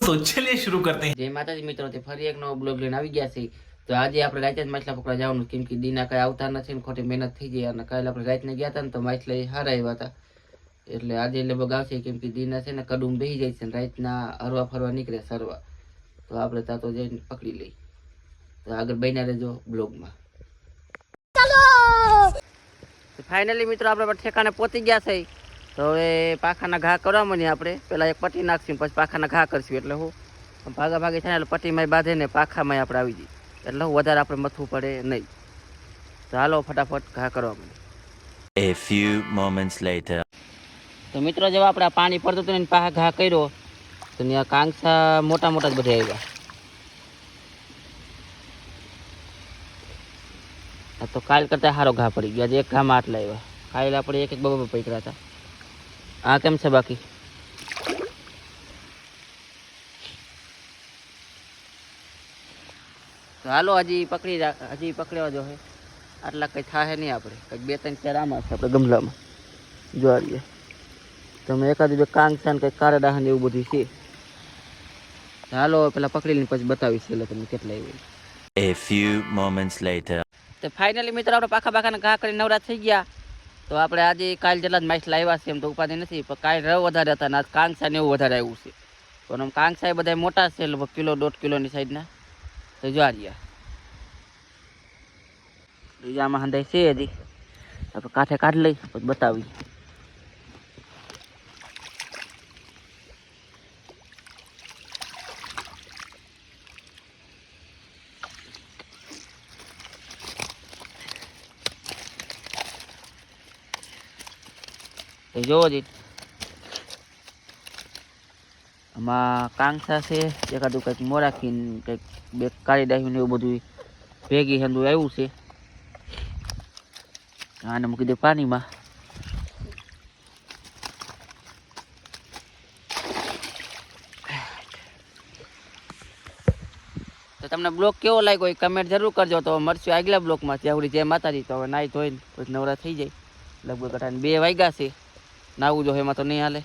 तो चलिए शुरू करते हैं જય માતાજી મિત્રો તે ફરી એક નવો બ્લોગ લઈને આવી ગયા છે તો આજે આપણે રાતે જ માછલા પકડવા જવાનું કેમ કે દીના કઈ આવતા નથી ને ખોટી મહેનત થઈ જાય અને કાલે આપણે રાતને ગયા હતા ને તો માછલા એ હારા આવ્યા હતા એટલે આજે લગભગ આવશે કેમ કે દીના છે ને કડુમ બેસી જાય છે ને રાતના હરવા ફરવા નીકળે સરવા તો આપણે ત્યાં તો જઈને પકડી લઈ તો આગળ બન્યા રહેજો બ્લોગમાં ફાઇનલી મિત્રો આપણે ઠેકાણે પહોંચી ગયા છે તો હવે પાખાના ઘા કરવા મળીએ આપણે. પહેલાં એક પટ્ટી નાખશું પછી પાખાના ઘા કરશું. એટલે હું ભાગા ભાગી થાય ને એટલે પટ્ટીમાં બાંધે ને પાખામાં આપણે આવી જઈએ. એટલે હું વધારે આપણે મથવું પડે નહીં. તો હાલો ફટાફટ ઘા કરવા મળીએ A few moments later. તો મિત્રો જેવા આપણે આ પાણી પડતું હતું એની ઘા કર્યો તો ત્યાં કાંગસા મોટા મોટા જ બધા આવ્યા. આ તો કાલ કરતાં સારો ઘા પડી ગયો. આજે એક ઘામાં આટલા આવ્યા. કાલે આપણે એક એક બબા પકડ્યા હતા. આ કેમ છે બાકી? તો હાલો હજી પકડી રાખ હજી પકડ્યો જો હે. આટલા કંઈ થાય નહીં આપણે. કંઈક બે ત્રણ ચાર આમાં છે આપણે ગમલામાં. જોડીએ તમે એકાદ બે કાંગ છે ને કંઈક કારડા ને એવું બધું છે. હાલો પેલા પકડી લઈને પછી બતાવીશ એટલે તમને કેટલા એવું A few moments later. તો ફાઇનલી મિત્રો આપણે પાખા પાખાના ઘા કરી નવરા થઈ ગયા. તો આપણે આજે કાલ જેટલા જ માઇસ આવ્યા છે એમ તો ઉપાધિ નથી, પણ કાલ રવ વધારે હતા ને આજ કાંગસા ને એવું વધારે આવ્યું છે. પણ આમ કાંગસા એ બધા મોટા છે, લગભગ કિલો, દોઢ કિલોની સાઈડના. તો જો આ રહ્યા. બીજામાં હંધાઈ છે હજી. આપણે કાંઠે કાઢી લઈ, પછી બતાવી તો જોવો જી. આમાં કાંગસા છે, એકાદું કંઈક મોરાખીને, કંઈક બે કાળી ડાહ્યું ને એવું બધું ભેગી હંદું આવ્યું છે. આને મૂકી દે પાણીમાં. તો તમને બ્લોગ કેવો લાગ્યો એ કમેન્ટ જરૂર કરજો. તો મળશું આગલા બ્લોગમાં ત્યાં જય માતાજી, તો હવે નાહી ધોઈને પછી નવરા થઈ જાય. લગભગ અઠાને બે વાગ્યા છે. નાવું જો એમાં તો નહીં હાલે.